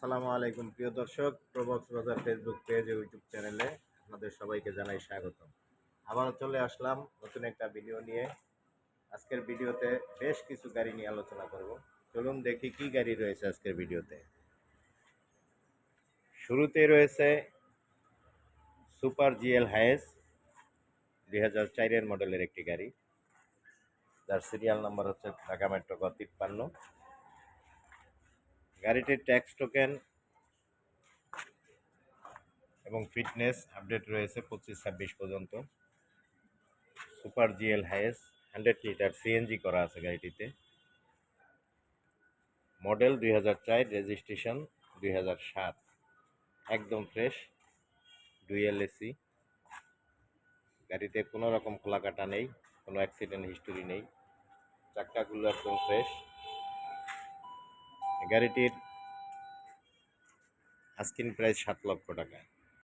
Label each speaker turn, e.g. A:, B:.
A: আসসালামু আলাইকুম, প্রিয় দর্শক। প্রবক্স বাজার ফেসবুক পেজ ও ইউটিউব চ্যানেলে আপনাদের সবাইকে জানাই স্বাগত আবারও চলে আসলাম নতুন একটা ভিডিও নিয়ে। আজকের ভিডিওতে বেশ কিছু গাড়ি নিয়ে আলোচনা করব। চলুন দেখি কি গাড়ি রয়েছে আজকের ভিডিওতে শুরুতে রয়েছে সুপার জিএল হায়েস দুই হাজার চারের মডেলের একটি গাড়ি। যার সিরিয়াল নাম্বার হচ্ছে ঢাকা মেট্রো গ তিপ্পান্ন গাড়িটির ট্যাক্স টোকেন এবং ফিটনেস আপডেট রয়েছে পঁচিশ ছাব্বিশ পর্যন্ত। Super GL Hiace hundred litre CNG করা আছে গাড়িটিতে। মডেল দুই হাজার চার, রেজিস্ট্রেশন দুই হাজার সাত। একদম ফ্রেশ ডুয়েল এসি গাড়িতে কোনো রকম খোলা কাটা নেই, কোনো অ্যাক্সিডেন্ট হিস্টোরি নেই। চাক্কাগুলো একদম ফ্রেশ। গাড়িটির আস্কিন প্রায় সাত লক্ষ টাকা।